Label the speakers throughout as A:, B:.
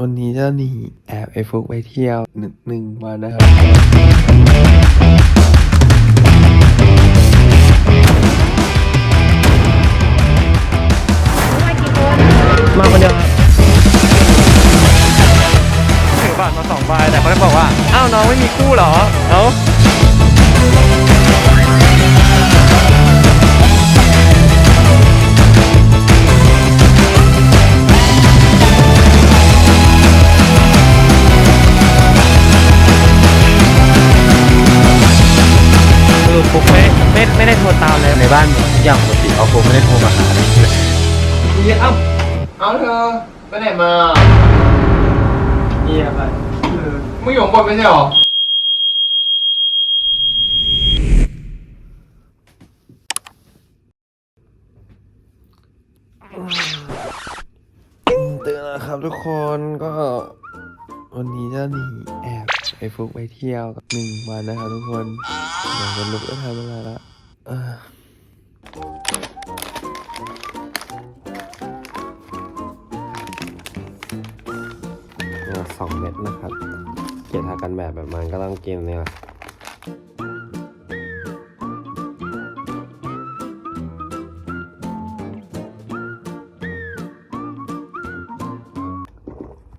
A: วันนี้เจ้าหนีแอบไอ้ฟุกไปเที่ยวหนึ่งหนึ่งวันนะครับ
B: มาคนเดียวถือบัตรมาสองใบแต่เขาได้บอกว่า อ้าวน้องไม่มีคู่เหรอ เอ้า บนไม่
A: ใช่หรอตื่นแล้วครับทุกคนก็วันนี้จะหนีแอบไอ้ฟุกไปเที่ยวกับหนึ่งวันนะครับทุกคนเดี๋ยวจะลุกแล้วทำอะไรละ แบบแบบมันก็ต้องกินเนี่ยแหละ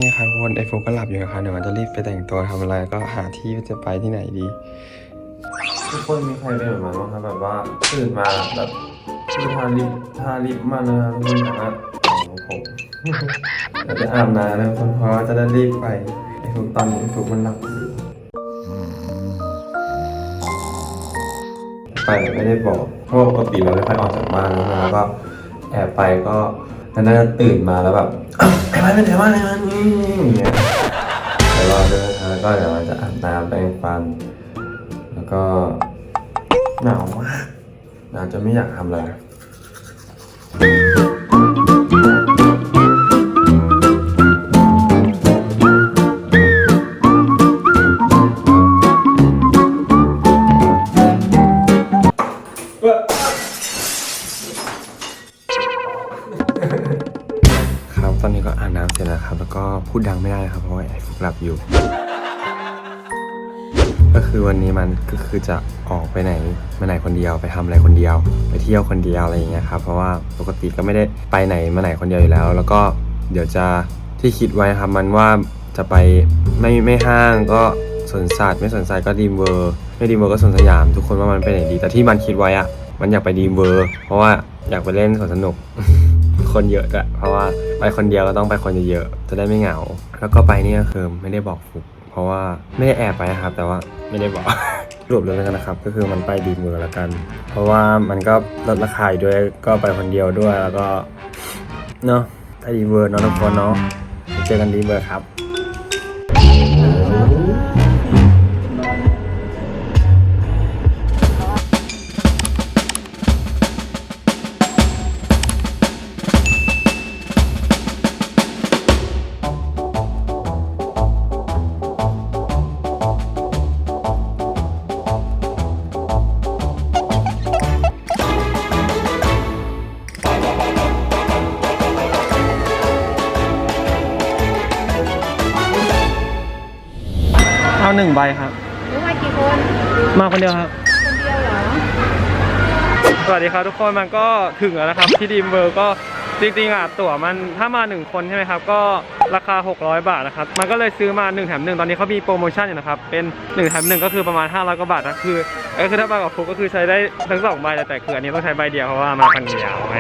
A: นี่ครับทุกคนไอโฟก็หลับอยู่นะครับเดี๋ยวมันจะรีบไปแต่งตัวทำอะไรก็หาที่ว่าจะไปที่ไหนดี ทุกคนมีใครเป็นแบบนั้นบ้างครับแบบว่าตื่นมาแบบคือทาลิปทาลิปมานะครับทุกคนแต่ว่าของผมเดี๋ยวจะอาบน้ำนะทุกคนเพราะว่าจะได้รีบไป ไอ้ทุกตอนนี้ทุกมันหลับอยู่ไปไม่ได้บอกเพราะปกติเราไม่ค่อยออกจากบ้านนะแล้วก็แอบไปก็น่าจะตื่นมาแล้วแบบไอ้บ้านเป็นไงบ้านไอ้บ้านนี่อย่างเงี้ยเดี๋ยวรอดูนะแล้วก็เดี๋ยวเราจะอาบน้ำแปรงฟัน แล้วก็หนาวมากหนาวจะไม่อยากทำอะไร คือจะออกไปไหนมาไหนคนเดียวไปทำอะไรคนเดียว ไปเที่ยวคนเดียวอะไรอย่างเงี้ยครับเพราะว่าปกติก็ไม่ได้ไปไหนมาไหนคนเดียวอยู่แล้ว แล้วก็เดี๋ยวจะที่คิดไว้ครับมันว่าจะไปไม่ไม่ห้างก็สวนสัตว์ไม่สวนสัตว์ก็ดีมเวอร์ไม่ดีมเวอร์ก็สวนสยาม ทุกคนว่ามันไปไหนดี แต่ที่มันคิดไว้อะมันอยากไปดีมเวอร์เพราะว่าอยากไปเล่นสวนสนุก คนเยอะด้วยเพราะว่าไปคนเดียวก็ต้องไปคนเยอะๆจะได้ไม่เหงา แล้วก็ไปนี่ยคือไม่ได้บอกฟุกเพราะว่าไม่ได้แอบไปนะครับ แต่ว่าไม่ได้บอก รวบเลยแล้วกันนะครับ ก็คือมันไปดีเมือแล้วกัน เพราะว่ามันก็ลดราคายด้วยก็ไปคนเดียวด้วยแล้วก็เนาะไปดีเวอร์เนาะทุกคนเนาะเจอกันดีเวอร์ครับ
B: หนึ่งใบครับ
C: รู้มากี่คน
B: มาคนเดียวครับ
C: คนเดียวเหรอ
B: สวัสดีครับทุกคนมันก็ถึงแล้วนะครับที่ดีมเวิร์ก็จริงๆอะตั๋วมันถ้ามา 1 คนใช่ไหมครับ ก็ราคา 600 บาทนะครับ มันก็เลยซื้อมา 1 แถม 1 ตอนนี้เขามีโปรโมชั่นอยู่นะครับ เป็น 1 แถม 1 ก็คือประมาณ 500 กว่าบาทนะคือก็คือถ้ามากับฟุกก็คือใช้ได้ทั้งสองใบแต่คืออันนี้ต้องใช้ใบเดียวเพราะว่ามาคนเดียวแหม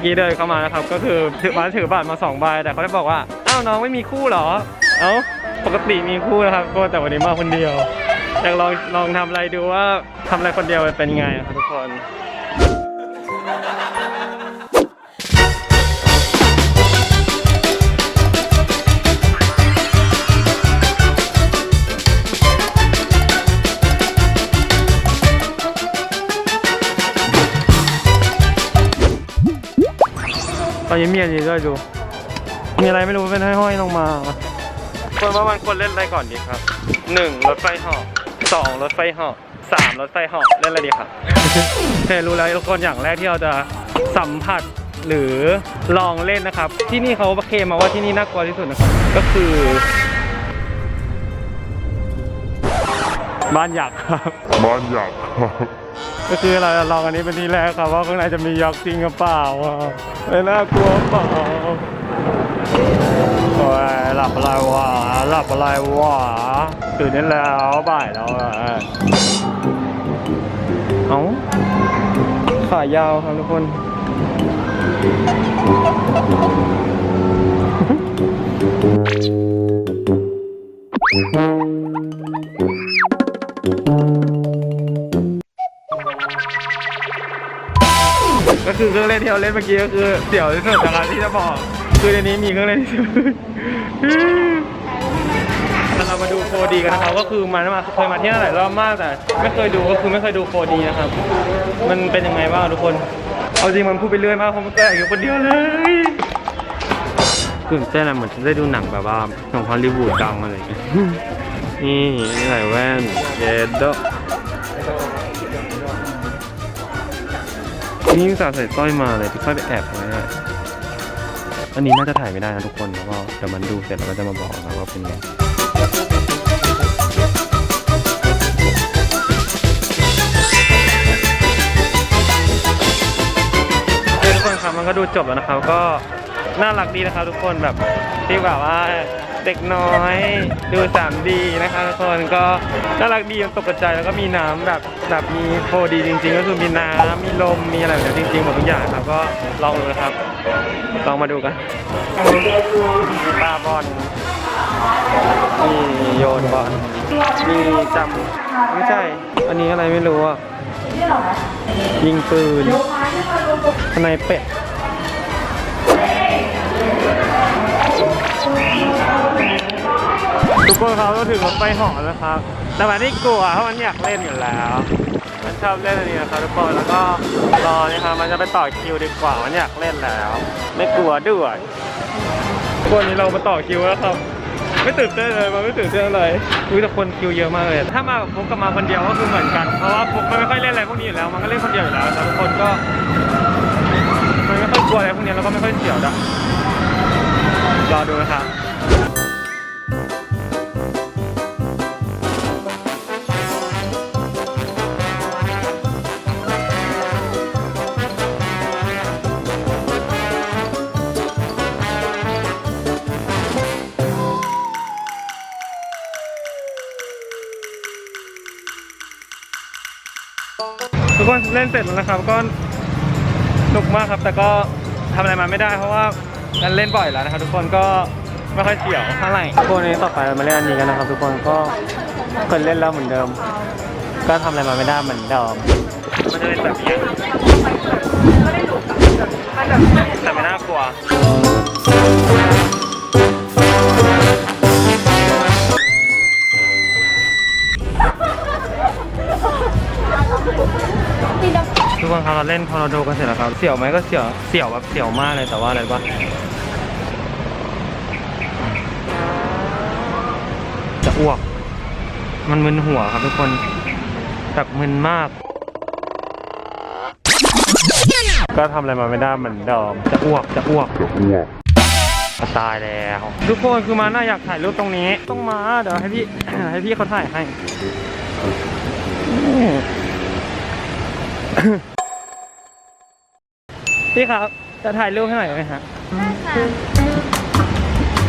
B: อกี้เดินเข้ามานะครับ ก็คือถือมาถือบัตรมาสองใบแต่เขาได้บอกว่าอ้าวน้องไม่มีคู่เหรอ เอ้าปกติมีคู่นะครับก็แต่วันนี้มาคนเดียวอยากลองลองทำอะไรดูว่าทำอะไรคนเดียวเป็นยังไงครับทุกคน ตอนนี้มีอันนี้ด้วยดู มีอะไรไม่รู้เป็นห้อยๆลงมาคนว่ามันควรเล่นอะไรก่อนดีครับหนึ่งรถไฟเหาะสองรถไฟเหาะสามรถไฟเหาะเล่นอะไรดีครับโอเครู้แล้วทุกคนอย่างแรกที่เราจะสัมผัสหรือลองเล่นนะครับ ที่นี่เขาเคลมมาว่าที่นี่น่ากลัวที่สุดนะครับ ก็คือ บ้านหยักษ์ครับ
C: บ้านหยักษ์ครับ
B: ก็คือเราจะลองอันนี้เป็นที่แรกครับว่าข้างในจะมียักจริงหรือเปล่าไม่น่ากลัวเปล่าโอ้ยหลับอะไรวะหลับอะไรวะตื่นได้แล้วบ่ายแล้วเอ้าขายาวครับทุกคน ก็คือเครื่องเล่นที่เราเล่นเมื่อกี้ก็คือเดี๋ยวที่สุดนะครับที่จะบอกคือในนี้มีเครื่องเล่นที่สุดแต่เรามาดู 4D กันนะครับก็คือมันมาเคยมาที่นั่หลายรอบมากแต่ ไม่เคยดูก็คือไม่เคยดู 4D นะครับ มันเป็นยังไงบ้างทุกคน เอาจริงมันพูดไปเรื่อยมากเพราะมันก็อยากอยู่คนเดียวเลยตื่นเต้นอะเหมือนจะได้ดูหนังแบบว่าของฮอลลีวูดดังอะไรอย่างเงี้ยนี่ใส่แว่นเยดโด นี่อุตส่าห์ใส่สร้อยมาเลยที่ค่อยไปแอบไว้อะอันนี้น่าจะถ่ายไม่ได้นะทุกคนแล้วก็เดี๋ยวมันดูเสร็จแล้วก็จะมาบอกนะว่าเป็นไงทุกคนครับมันก็ดูจบแล้วนะครับก็น่ารักดีนะครับทุกคนแบบที่แบบว่า เด็กน้อย ดู 3D นะครับทุกคนก็น่ารักดีตกใจแล้วก็มีน้ำแบบแบบมีโฟดีจริง ๆ ก็คือมีน้ำมีลมมีอะไรแบบนี้จริงๆหมดทุกอย่างครับก็ลองดูนะครับ ลองมาดูกันมีปลาบอลมีโยนบอลมีจำไม่ใช่ อันนี้อะไรไม่รู้อะยิงปืนทนายเป็ด ทุกคนครับก็ถึงรถไฟหอแล้วครับ แต่มันไม่กลัวเพราะมันอยากเล่นอยู่แล้ว มันชอบเล่นอันนี้นะครับทุกคนแล้วก็รอนี่ครับมันจะไปต่อคิวดีกว่ามันอยากเล่นแล้ว ไม่กลัวด้วยทุกคนนี้เรามาต่อคิวแล้วครับไม่ตื่นเต้นเลยมันไม่ตื่นเต้นอะไรอุ้ยแต่คนคิวเยอะมากเลย ถ้ามากับฟุกกับมาคนเดียวก็คือเหมือนกัน เพราะว่าฟุกมันไม่ค่อยเล่นอะไรพวกนี้อยู่แล้ว มันก็เล่นคนเดียวอยู่แล้วแต่ทุกคนก็ มันไม่ค่อยกลัวอะไรพวกนี้แล้วก็ไม่ค่อยเสียวด้วย รอดูนะครับทุกคนเล่นเสร็จแล้วนะครับก็สนุกมากครับ แต่ก็ทำอะไรมาไม่ได้เพราะว่า มันเล่นบ่อยแล้วนะครับทุกคนก็ไม่ค่อยเสียวเท่าไหร่ทุกคนนี้ต่อไปเรามาเล่นอันนี้กันนะครับ ทุกคนก็เคยเล่นแล้วเหมือนเดิม ก็ทำอะไรมาไม่ได้เหมือนเดิมมันจะเป็นแบบนี้แต่ไม่น่ากลัวทุกคนครับเราเล่นพอเราโดกันเสร็จแล้วครับเสี่ยวไหมก็เสี่ยวเสี่ยวแบบเสี่ยวมากเลยแต่ว่าอะไรวะ อ้วก มันมึนหัวครับทุกคนแบบมึนมาก ก็ทำอะไรมาไม่ได้เหมือนเดิมจะอ้วกจะอ้วก
C: จะอ้วก
B: ตายแล้ว ทุกคนคือมาน่าอยากถ่ายรูปตรงนี้ ต้องมาเดี๋ยวให้พี่ ให้พี่เขาถ่ายให้พี่ครับ จะถ่ายรูปให้หน่อยไหมฮะ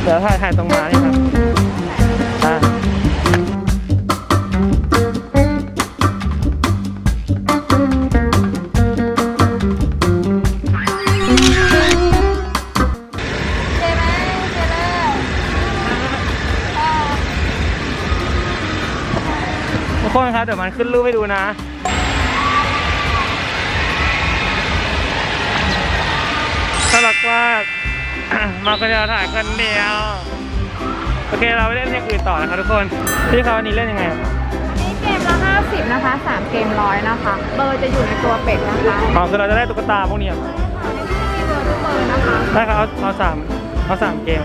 B: เดี๋ยวถ่ายถ่ายตรงมานี่ครับ ทุกคนครับเดี๋ยวมันขึ้นรูปให้ดูนะน่ารักมากมาคนเดียวถ่ายคนเดียว โอเคเราไปเล่นเพลงอื่นต่อนะครับทุกคนพี่เขาวันนี้เล่นยังไงครับ
D: นี่เกมละ50 นะคะ 3 เกมร้อยนะคะ เบอร์จะอยู่ในตัวเป็ดนะคะ
B: อ๋อคือเราจะได้ตุ๊กตาพวกนี้เหรอ
D: ไม่เบอร์ทุกเบอร์นะคะ
B: ได้ครับเอาเอาสามเอาสามเกม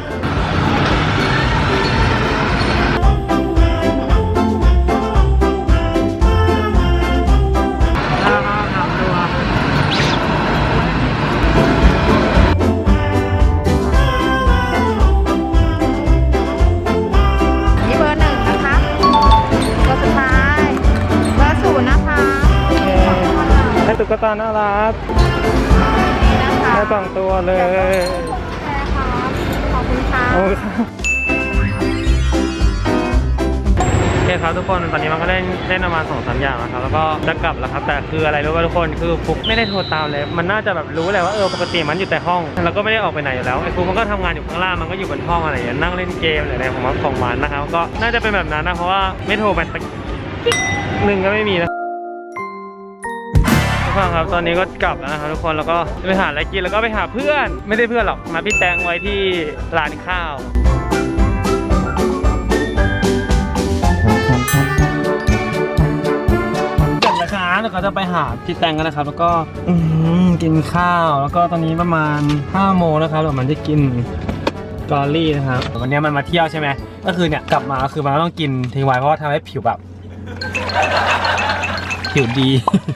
E: ตาน่ารัก
D: นี่นะคะ
E: ได้สองตัวเลย
D: แชร์ครับขอบคุณค่ะ
E: โอ้ครับโอเคครับทุกคนตอนนี้มันก็เล่นเล่นประมาณสองสามอย่างแล้วครับแล้วก็จะกลับแล้วครับ แต่คืออะไรรู้ป่ะทุกคนคือฟุกไม่ได้โทรตามเลย มันน่าจะแบบรู้แหละว่าเออปกติมันอยู่แต่ห้อง แล้วก็ไม่ได้ออกไปไหนอยู่แล้วไอ้ฟุกมันก็ทำงานอยู่ข้างล่างมันก็อยู่บนห้องอะไรอย่างเงี้ยนั่งเล่นเกมหรืออะไรของมันของมันนะครับก็น่าจะเป็นแบบนั้นนะเพราะว่าไม่โทรไปสักหนึ่งก็ไม่มีนะ ทุกคนครับ ตอนนี้ก็กลับแล้วนะครับทุกคน แล้วก็ไปหาอะไรกิน แล้วก็ไปหาเพื่อน ไม่ได้เพื่อนหรอก มาพี่แตงไว้ที่ร้านข้าวเสร็จแล้วครับแล้วก็จะไปหาพี่แตงกันนะครับ แล้วก็อกินข้าวแล้วก็ตอนนี้ประมาณ5โมงนะครับเดี๋ยวมันจะกินกอรี่นะครับวันนี้มันมาเที่ยวใช่ไหมก็คือเนี่ยกลับมาคือมันก็ต้องกินทิ้งไว้เพราะว่าทำให้ผิวแบบ ผิวดี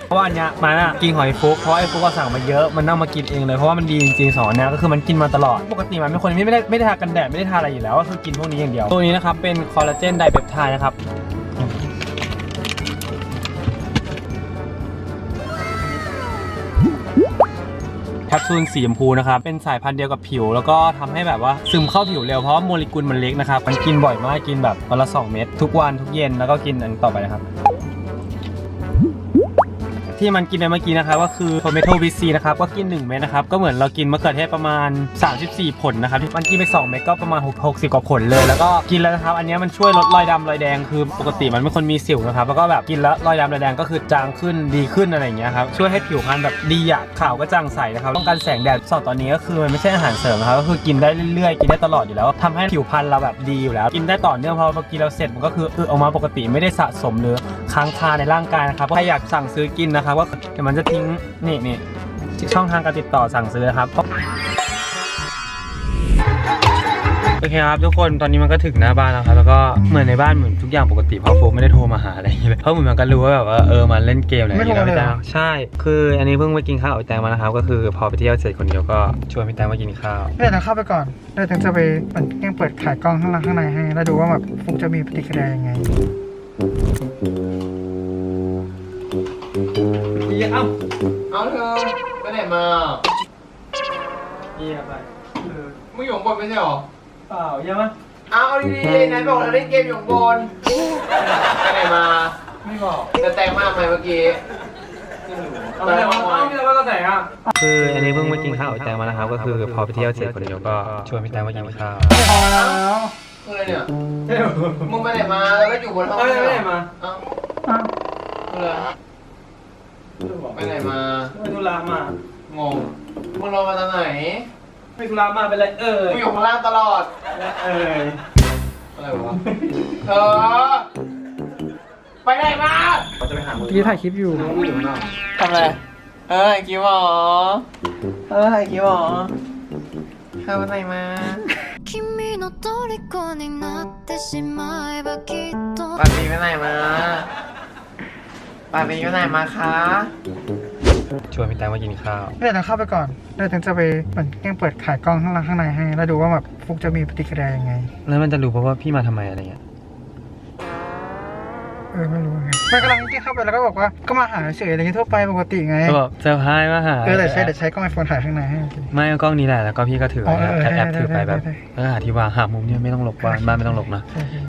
E: เพราะว่าอันเนี้ยมันอะกินหอยฟุกเพราะไอ้ฟุกก็สั่งมาเยอะมันนั่งมากินเองเลยเพราะว่ามันดีจริงๆสองอันเนี้ยก็คือมันกินมาตลอดปกติมันเป็นคนที่ไม่ได้ไม่ได้ทากันแดดไม่ได้ทาอะไรอยู่แล้วก็คือกินพวกนี้อย่างเดียวตัวนี้นะครับเป็นคอลลาเจนไดเปปไทด์นะครับแคปซูลสีชมพูนะครับ เป็นสายพันธุ์เดียวกับผิว แล้วก็ทำให้แบบว่าซึมเข้าผิวเร็วเพราะว่าโมเลกุลมันเล็กนะครับ มันกินบ่อยมาก กินแบบวันละสองเม็ดทุกวันทุกเย็น แล้วก็กินอันต่อไปนะครับ ที่มันกินไปเมื่อกี้นะครับก็คือ tomato v c นะครับก็กิน 1 เม็ดนะครับก็เหมือนเรากินมะเขือเทศประมาณ 34 ผลนะครับมันกินไป 2 เม็ดก็ประมาณ 60 กว่าผลเลย แล้วก็กินแล้วนะครับอันนี้มันช่วยลดรอยดำรอยแดงคือปกติมันเป็นคนมีสิวนะครับแล้วก็แบบกินแล้วรอยดำรอยแดงก็คือจางขึ้นดีขึ้นอะไรอย่างเงี้ยครับช่วยให้ผิวพรรณแบบดีอะขาวก็จางใสนะครับต้องการแสงแดดสองตอนนี้ก็คือมันไม่ใช่อาหารเสริมนะครับก็คือกินได้เรื่อยๆ กินได้ตลอดอยู่แล้วทำให้ผิวพรรณเราแบบดีอยู่แล้ว กินได้ต่อเนื่องพอเรากินเราเสร็จมันก็คืออออกมาปกติไม่ได้สะสมหรือค้างคาในร่างกายนะครับใครอยากสั่งซื้อกินนะครับก็เดี๋ยวมันจะทิ้งนี่นี่ช่องทางการติดต่อสั่งซื้อนะครับโอเคครับทุกคนตอนนี้มันก็ถึงหน้าบ้านแล้วครับแล้วก็เหมือนในบ้านเหมือนทุกอย่างปกติเพราะโฟมไม่ได้โทรมาหาอะไรอย่างเงี้ยเลยเพราะเหมือนมันก็รู้ว่าแบบว่าเออมันเล่นเกมอะไรอย่างเงี้ย
C: ไม่โทรเลยเหรอ
E: ใช่ คืออันนี้เพิ่งไปกินข้าวกับแตงมานะครับก็คือพอไปเที่ยวเสร็จคนเดียวก็ชวนพี่แตงมากินข้าว
C: เดี๋ยวต้องเข้าไปก่อนเดี๋ยวถึงจะไปเหมือนยังเปิดขายกล้องข้างล่างข้างในให้แล้วดูว่าแบบฟุกจะมีปฏิกิริยายังไง
E: เอ้า
F: เอาเธอไปไหนมา
E: เยี่ยไป
F: มึงอยู่ข้างบนไม่ใช่หรอ
E: เปล่าเยี่ยมะ
F: เอาดีๆนายบอกเราเล่นเกมอยู่ข้างบนไปไหนมา
E: ไม่บอก
F: จะแต่งมากไหมเมื่อกี้
E: เอาไม่ได้ว่าเอาไม่ได้ว่าก็แต่งอะคืออันนี้เพิ่งไปกินข้าวกับพี่แตงมานะครับก็คือพอไปเที่ยวเสร็จคนเดียวก็ชวนพี่แตงมากินข้าว
C: พอแล้ว
F: คืออะไรเนี่ย
E: ใช่
F: มึงไปไหนมาแล้วก็อยู่บนห้อง
E: ไม่ได้มา
F: เอ้า
C: อ้าว
F: คืออะไร ไปไหนมา
E: ไปธุระมาง
F: ง มึงรอมาตอนไหน
E: ไปธุระมาไปเลยเออ
F: มึงอยู่ข้างล่างตลอด
E: เออ
F: อะไรวะ เธอ ไปไหนมา
E: เราจะไปหามือ
C: พี่ถ่ายคลิปอยู่
F: ทำอะไร เออถ่ายคลิปหรอ เออถ่ายคลิปหรอเธอไปไหนมา
G: 君の虜になってしまえばきっと
F: ปาปีไปไห นมาปาปีไปไหนมาคะ
E: ชวนพี่แตงมากินข้าว
C: เดี๋ยวต้องเข้าไปก่อนเดี๋ยวถึงจะไปเหมือนยังเปิดขายกล้องข้างล่างข้างในให้ แล้วดูว่าแบบฟุกจะมีปฏิกิริยายังไง
E: แล้วมันจะรู้เพราะว่าพี่มาทำไมอะไรเงี้ย
C: เออไม่รู้ไงไม่กำลังที่เข้าไปแล้วก็บอกว่าก็มาหาเฉยอะไรเงี้ยทั่วไปปกติไง
E: ก็บอกเซอร์ไพรส์มาหา
C: เออแต่ใช้เดี๋ยวใช้กล้องไอโฟนถ่ายข้างในให้
E: ไม่เอากล้องนี้แหละแล้วก็พี่ก็ถือ
C: อ๋อ
E: ไว้
C: เออ
E: แอปแอป
C: ได้
E: ถือไป
C: ได้
E: แบบ
C: ได้
E: เออหาที่วางหามุมเนี่ยไม่ต้องหลบบ้านบ้านไม่ต้องหลบนะ